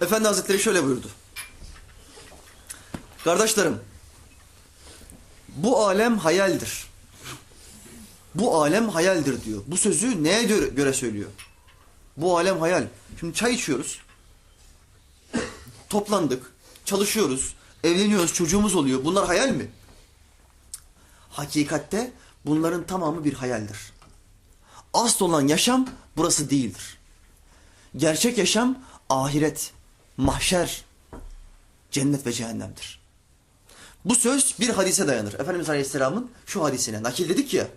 Efendi Hazretleri şöyle buyurdu. Kardeşlerim, bu alem hayaldir. Bu alem hayaldir diyor. Bu sözü neye göre, söylüyor? Bu alem hayal. Şimdi çay içiyoruz. Toplandık, çalışıyoruz, evleniyoruz, çocuğumuz oluyor. Bunlar hayal mi? Hakikatte bunların tamamı bir hayaldir. Asıl olan yaşam burası değildir. Gerçek yaşam ahiret, mahşer, cennet ve cehennemdir. Bu söz bir hadise dayanır. Efendimiz Aleyhisselam'ın şu hadisine nakil dedik ya.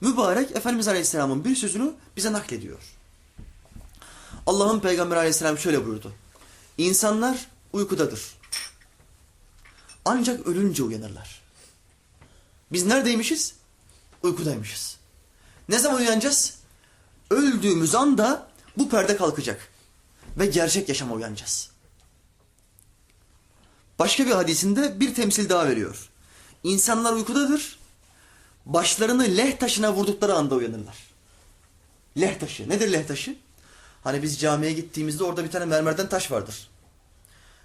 Mübarek Efendimiz Aleyhisselam'ın bir sözünü bize naklediyor. Allah'ın Peygamberi Aleyhisselam şöyle buyurdu. İnsanlar uykudadır. Ancak ölünce uyanırlar. Biz neredeymişiz? Uykudaymışız. Ne zaman uyanacağız? Öldüğümüz anda bu perde kalkacak. Ve gerçek yaşama uyanacağız. Başka bir hadisinde bir temsil daha veriyor. İnsanlar uykudadır. Başlarını leh taşına vurdukları anda uyanırlar. Leh taşı. Nedir leh taşı? Hani biz camiye gittiğimizde orada bir tane mermerden taş vardır.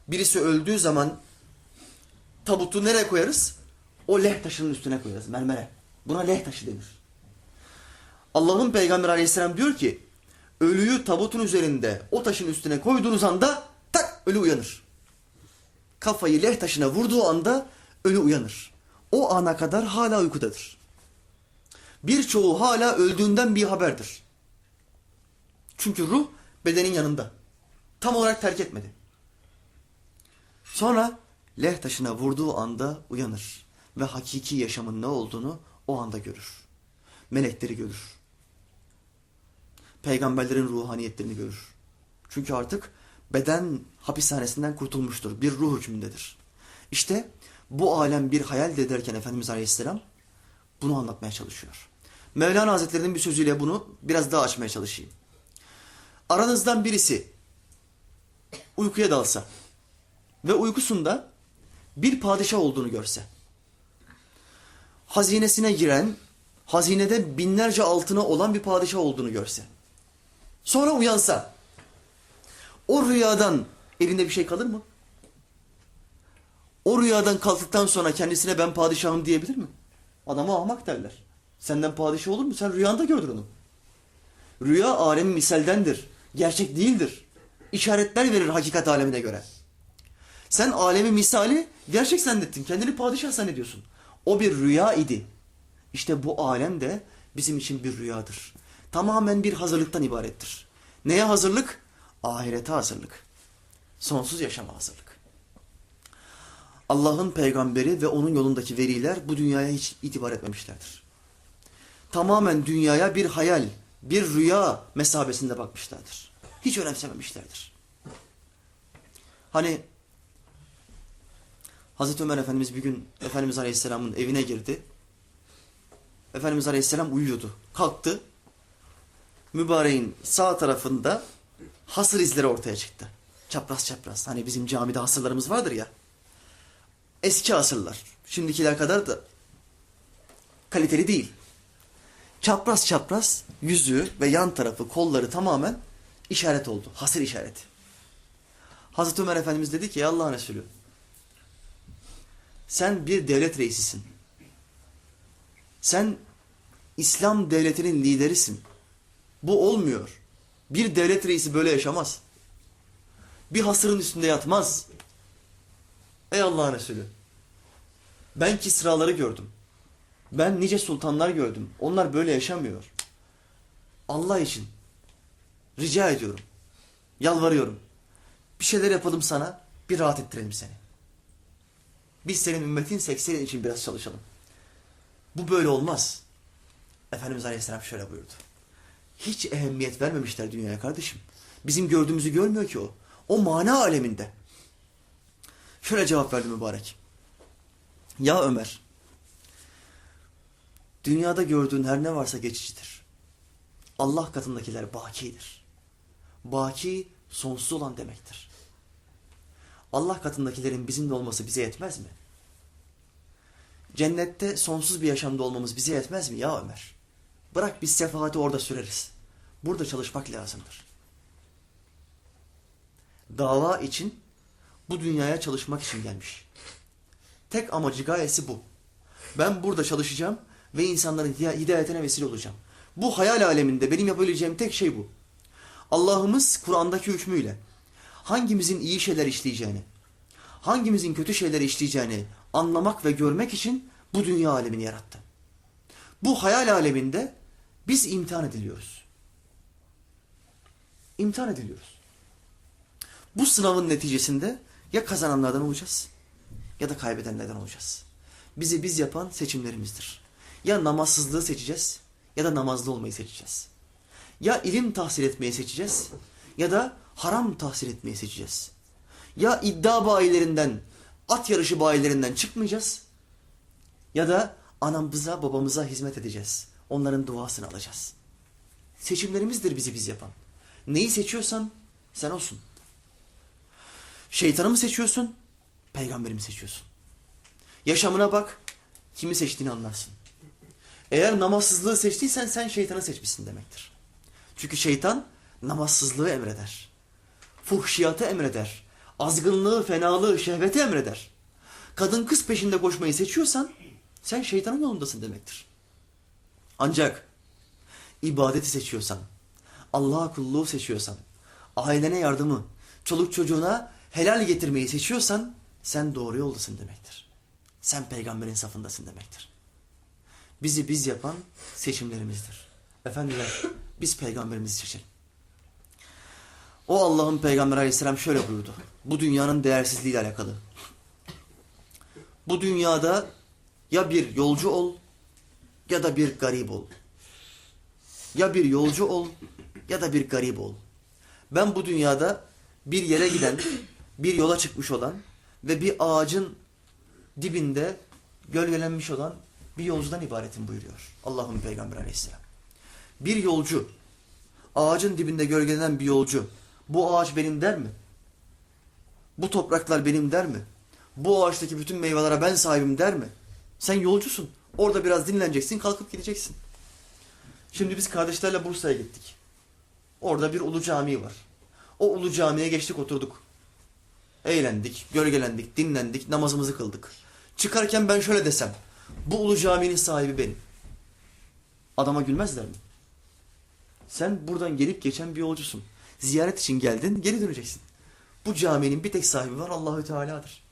Birisi öldüğü zaman tabutu nereye koyarız? O leh taşının üstüne koyarız mermere. Buna leh taşı denir. Allah'ın peygamberi aleyhisselam diyor ki ölüyü tabutun üzerinde o taşın üstüne koyduğunuz anda tak ölü uyanır. Kafayı leh taşına vurduğu anda ölü uyanır. O ana kadar hala uykudadır. Birçoğu hala öldüğünden bir haberdir. Çünkü ruh bedenin yanında. Tam olarak terk etmedi. Sonra leh taşına vurduğu anda uyanır ve hakiki yaşamın ne olduğunu o anda görür. Melekleri görür. Peygamberlerin ruhaniyetlerini görür. Çünkü artık beden hapishanesinden kurtulmuştur. Bir ruh hükmündedir. İşte bu alem bir hayal derken Efendimiz Aleyhisselam bunu anlatmaya çalışıyor. Mevlana Hazretleri'nin bir sözüyle bunu biraz daha açmaya çalışayım. Aranızdan birisi uykuya dalsa ve uykusunda bir padişah olduğunu görse, hazinesine giren, hazinede binlerce altına olan bir padişah olduğunu görse, sonra uyansa, o rüyadan elinde bir şey kalır mı? O rüyadan kalktıktan sonra kendisine ben padişahım diyebilir mi? Adama ahmak derler. Senden padişah olur mu? Sen rüyanda gördün onu. Rüya alemi misaldendir. Gerçek değildir. İşaretler verir hakikat alemine göre. Sen alemi misali gerçek zannettin. Kendini padişah zannediyorsun. O bir rüya idi. İşte bu alem de bizim için bir rüyadır. Tamamen bir hazırlıktan ibarettir. Neye hazırlık? Ahirete hazırlık. Sonsuz yaşama hazırlık. Allah'ın peygamberi ve onun yolundaki veliler bu dünyaya hiç itibar etmemişlerdir. Tamamen dünyaya bir hayal, bir rüya mesabesinde bakmışlardır. Hiç önemsememişlerdir. Hani Hazreti Ömer Efendimiz bir gün Efendimiz Aleyhisselam'ın evine girdi. Efendimiz Aleyhisselam uyuyordu. Kalktı. Mübareğin sağ tarafında hasır izleri ortaya çıktı. Çapraz çapraz. Hani bizim camide hasırlarımız vardır ya. Eski hasırlar. Şimdikiler kadar da kaliteli değil. Çapraz çapraz yüzü ve yan tarafı, kolları tamamen işaret oldu. Hasır işareti. Hazreti Ömer Efendimiz dedi ki Allah'ın Resulü sen bir devlet reisisin. Sen İslam devletinin liderisin. Bu olmuyor. Bir devlet reisi böyle yaşamaz. Bir hasırın üstünde yatmaz. Ey Allah'ın Resulü. Ben Kisraları gördüm. Ben nice sultanlar gördüm. Onlar böyle yaşamıyor. Allah için rica ediyorum. Yalvarıyorum. Bir şeyler yapalım sana. Bir rahat ettirelim seni. Biz senin ümmetin senin için biraz çalışalım. Bu böyle olmaz. Efendimiz Aleyhisselam şöyle buyurdu. Hiç ehemmiyet vermemişler dünyaya kardeşim. Bizim gördüğümüzü görmüyor ki o. O mana aleminde. Şöyle cevap verdi mübarek. Ya Ömer, dünyada gördüğün her ne varsa geçicidir. Allah katındakiler bakidir. Baki sonsuz olan demektir. Allah katındakilerin bizimle olması bize yetmez mi? Cennette sonsuz bir yaşamda olmamız bize yetmez mi ya Ömer? Bırak biz sefaati orada süreriz. Burada çalışmak lazımdır. Dava için, bu dünyaya çalışmak için gelmiş. Tek amacı gayesi bu. Ben burada çalışacağım ve insanların hida- hidayetine vesile olacağım. Bu hayal aleminde benim yapabileceğim tek şey bu. Allah'ımız Kur'an'daki hükmüyle hangimizin iyi şeyler işleyeceğini, hangimizin kötü şeyler işleyeceğini anlamak ve görmek için bu dünya alemini yarattı. Bu hayal aleminde biz imtihan ediliyoruz. İmtihan ediliyoruz. Bu sınavın neticesinde ya kazananlardan olacağız ya da kaybedenlerden olacağız. Bizi biz yapan seçimlerimizdir. Ya namazsızlığı seçeceğiz ya da namazlı olmayı seçeceğiz. Ya ilim tahsil etmeyi seçeceğiz ya da haram tahsil etmeyi seçeceğiz. Ya iddia bayilerinden, at yarışı bayilerinden çıkmayacağız ya da anamıza babamıza hizmet edeceğiz. Onların duasını alacağız. Seçimlerimizdir bizi biz yapan. Neyi seçiyorsan sen olsun. Şeytanı mı seçiyorsun? Peygamberi mi seçiyorsun? Yaşamına bak. Kimi seçtiğini anlarsın. Eğer namazsızlığı seçtiysen sen şeytanı seçmişsin demektir. Çünkü şeytan namazsızlığı emreder. Fuhşiyatı emreder. Azgınlığı, fenalığı, şehveti emreder. Kadın kız peşinde koşmayı seçiyorsan sen şeytanın yolundasın demektir. Ancak ibadeti seçiyorsan, Allah'a kulluğu seçiyorsan, ailene yardımı, çoluk çocuğuna helal getirmeyi seçiyorsan sen doğru yoldasın demektir. Sen peygamberin safındasın demektir. Bizi biz yapan seçimlerimizdir. Efendiler biz peygamberimizi seçelim. O Allah'ın peygamberi aleyhisselam şöyle buyurdu. Bu dünyanın değersizliğiyle alakalı. Bu dünyada ya bir yolcu ol ya da bir garip ol. Ya bir yolcu ol ya da bir garip ol. Ben bu dünyada bir yere giden, bir yola çıkmış olan ve bir ağacın dibinde gölgelenmiş olan bir yolcudan ibaretim buyuruyor Allah'ın Peygamberi Aleyhisselam. Bir yolcu, ağacın dibinde gölgelenen bir yolcu, bu ağaç benim der mi? Bu topraklar benim der mi? Bu ağaçtaki bütün meyvelere ben sahibim der mi? Sen yolcusun. Orada biraz dinleneceksin, kalkıp gideceksin. Şimdi biz kardeşlerle Bursa'ya gittik. Orada bir ulu cami var. O ulu camiye geçtik oturduk. Eğlendik, gölgelendik, dinlendik, namazımızı kıldık. Çıkarken ben şöyle desem. Bu ulu caminin sahibi benim. Adama gülmezler mi? Sen buradan gelip geçen bir yolcusun. Ziyaret için geldin, geri döneceksin. Bu caminin bir tek sahibi var Allahü Teala'dır.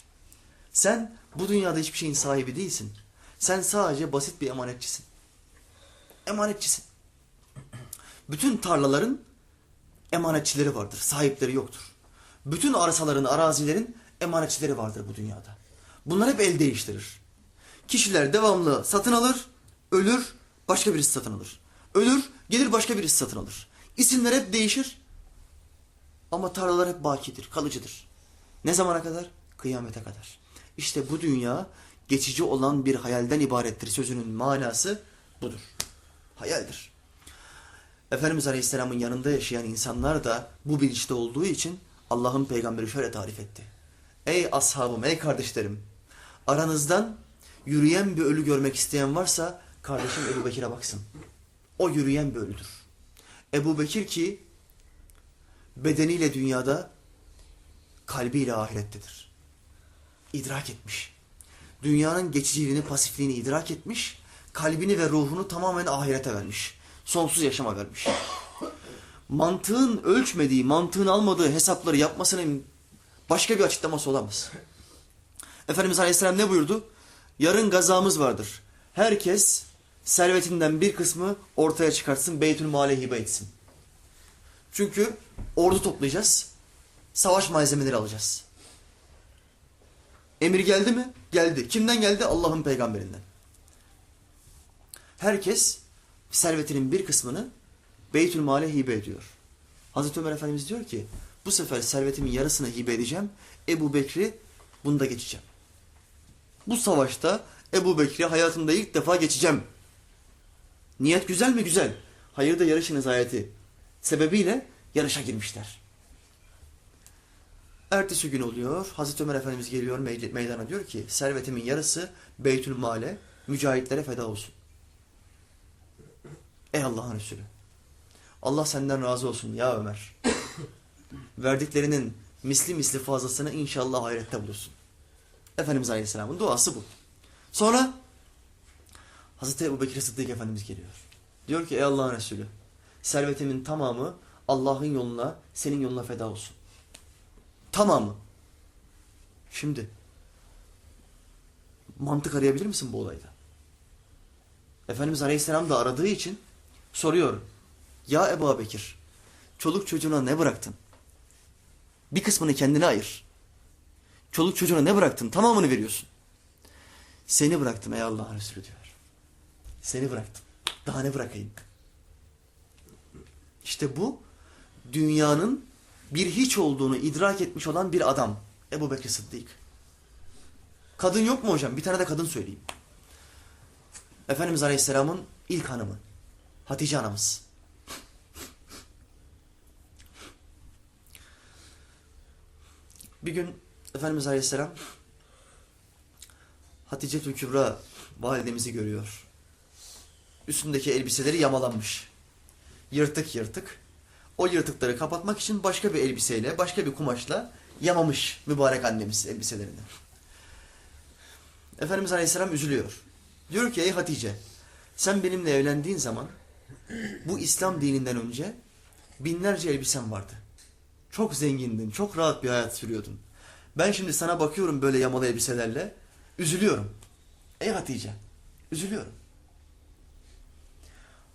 Sen bu dünyada hiçbir şeyin sahibi değilsin. Sen sadece basit bir emanetçisin. Emanetçisin. Bütün tarlaların emanetçileri vardır, sahipleri yoktur. Bütün arsaların, arazilerin emanetçileri vardır bu dünyada. Bunlar hep el değiştirir. Kişiler devamlı satın alır, ölür, başka birisi satın alır. Ölür, gelir başka birisi satın alır. İsimler hep değişir. Ama tarlalar hep bakidir, kalıcıdır. Ne zamana kadar? Kıyamete kadar. İşte bu dünya geçici olan bir hayalden ibarettir sözünün manası budur. Hayaldir. Efendimiz Aleyhisselam'ın yanında yaşayan insanlar da bu bilinçte olduğu için Allah'ın peygamberi şöyle tarif etti. Ey ashabım, ey kardeşlerim, aranızdan yürüyen bir ölü görmek isteyen varsa kardeşim Ebu Bekir'e baksın. O yürüyen bir ölüdür. Ebu Bekir ki bedeniyle dünyada, kalbiyle ahirettedir. İdrak etmiş. Dünyanın geçiciliğini, pasifliğini idrak etmiş, kalbini ve ruhunu tamamen ahirete vermiş. Sonsuz yaşama vermiş. Mantığın ölçmediği, mantığın almadığı hesapları yapmasının başka bir açıklaması olamaz. Efendimiz Aleyhisselam ne buyurdu? Yarın gazamız vardır. Herkes servetinden bir kısmı ortaya çıkartsın, Beytül Male hibe etsin. Çünkü ordu toplayacağız, savaş malzemeleri alacağız. Emir geldi mi? Geldi. Kimden geldi? Allah'ın peygamberinden. Herkes servetinin bir kısmını Beytül Mal'e hibe ediyor. Hazreti Ömer Efendimiz diyor ki bu sefer servetimin yarısını hibe edeceğim. Ebu Bekri bunda geçeceğim. Bu savaşta Ebu Bekri hayatımda ilk defa geçeceğim. Niyet güzel mi? Güzel. Hayırda yarışınız ayeti sebebiyle yarışa girmişler. Ertesi gün oluyor. Hazreti Ömer Efendimiz geliyor meydana diyor ki servetimin yarısı Beytül Mal'e mücahitlere feda olsun. Ey Allah'ın Resulü. Allah senden razı olsun ya Ömer. Verdiklerinin misli misli fazlasını inşallah ahirette bulursun. Efendimiz Aleyhisselam'ın duası bu. Sonra Hazreti Ebu Bekir Sıddık Efendimiz geliyor. Diyor ki ey Allah'ın Resulü servetimin tamamı Allah'ın yoluna senin yoluna feda olsun. Tamamı. Şimdi mantık arayabilir misin bu olayda? Efendimiz Aleyhisselam da aradığı için soruyor. Ya Ebu Bekir çoluk çocuğuna ne bıraktın? Bir kısmını kendine ayır. Çoluk çocuğuna ne bıraktın? Tamamını veriyorsun. Seni bıraktım ey Allah'ın Resulü diyor. Seni bıraktım. Daha ne bırakayım? İşte bu dünyanın bir hiç olduğunu idrak etmiş olan bir adam. Ebu Bekir Sıddık. Kadın yok mu hocam? Bir tane de kadın söyleyeyim. Efendimiz Aleyhisselam'ın ilk hanımı. Hatice anamız. Bir gün Efendimiz Aleyhisselam Hatice Kübra validemizi görüyor. Üstündeki elbiseleri yamalanmış. Yırtık yırtık. O yırtıkları kapatmak için başka bir elbiseyle, başka bir kumaşla yamamış mübarek annemiz elbiselerini. Efendimiz Aleyhisselam üzülüyor. Diyor ki ey Hatice sen benimle evlendiğin zaman bu İslam dininden önce binlerce elbisen vardı. Çok zengindin, çok rahat bir hayat sürüyordun. Ben şimdi sana bakıyorum böyle yamalı elbiselerle, üzülüyorum. Ey Hatice, üzülüyorum.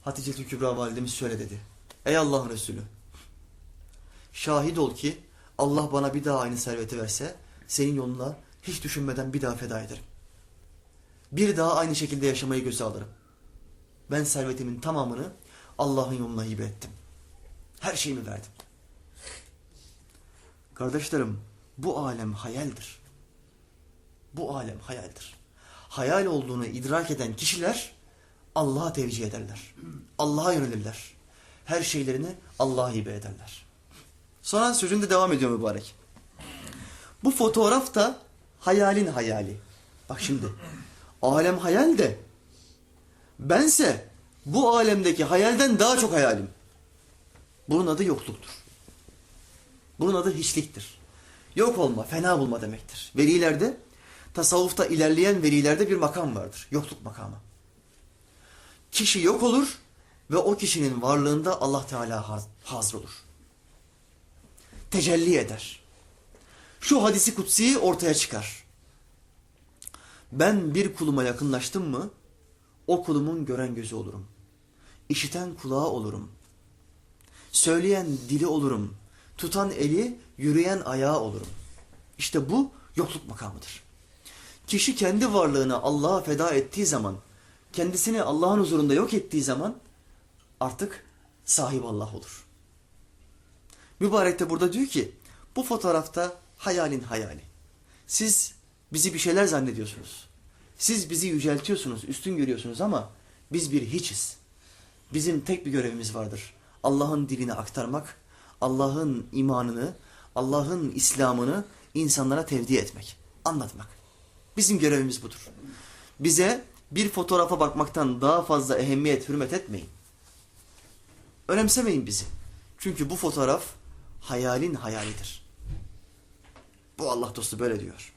Hatice Kübra validemiz şöyle dedi. Ey Allah'ın Resulü, şahit ol ki Allah bana bir daha aynı serveti verse, senin yoluna hiç düşünmeden bir daha feda ederim. Bir daha aynı şekilde yaşamayı göze alırım. Ben servetimin tamamını Allah'ın yoluna hibe ettim. Her şeyimi verdim. Kardeşlerim, bu alem hayaldir. Bu alem hayaldir. Hayal olduğunu idrak eden kişiler Allah'a tevcih ederler. Allah'a yönelirler. Her şeylerini Allah'a hibe ederler. Sonra sözünde devam ediyor mübarek. Bu fotoğraf da hayalin hayali. Bak şimdi. Alem hayal de. Bense bu alemdeki hayalden daha çok hayalim. Bunun adı yokluktur. Bunun adı hiçliktir. Yok olma, fena bulma demektir. Velilerde, tasavvufta ilerleyen velilerde bir makam vardır. Yokluk makamı. Kişi yok olur ve o kişinin varlığında Allah Teala haz- hazır olur. Tecelli eder. Şu hadisi kutsi ortaya çıkar. Ben bir kuluma yakınlaştım mı, o kulumun gören gözü olurum. İşiten kulağı olurum. Söyleyen dili olurum. Tutan eli, yürüyen ayağı olurum. İşte bu yokluk makamıdır. Kişi kendi varlığını Allah'a feda ettiği zaman, kendisini Allah'ın huzurunda yok ettiği zaman artık sahip Allah olur. Mübarek de burada diyor ki, bu fotoğrafta hayalin hayali. Siz bizi bir şeyler zannediyorsunuz. Siz bizi yüceltiyorsunuz, üstün görüyorsunuz ama biz bir hiçiz. Bizim tek bir görevimiz vardır. Allah'ın dilini aktarmak, Allah'ın imanını, Allah'ın İslam'ını insanlara tevdi etmek, anlatmak. Bizim görevimiz budur. Bize bir fotoğrafa bakmaktan daha fazla ehemmiyet, hürmet etmeyin. Önemsemeyin bizi. Çünkü bu fotoğraf hayalin hayalidir. Bu Allah dostu böyle diyor.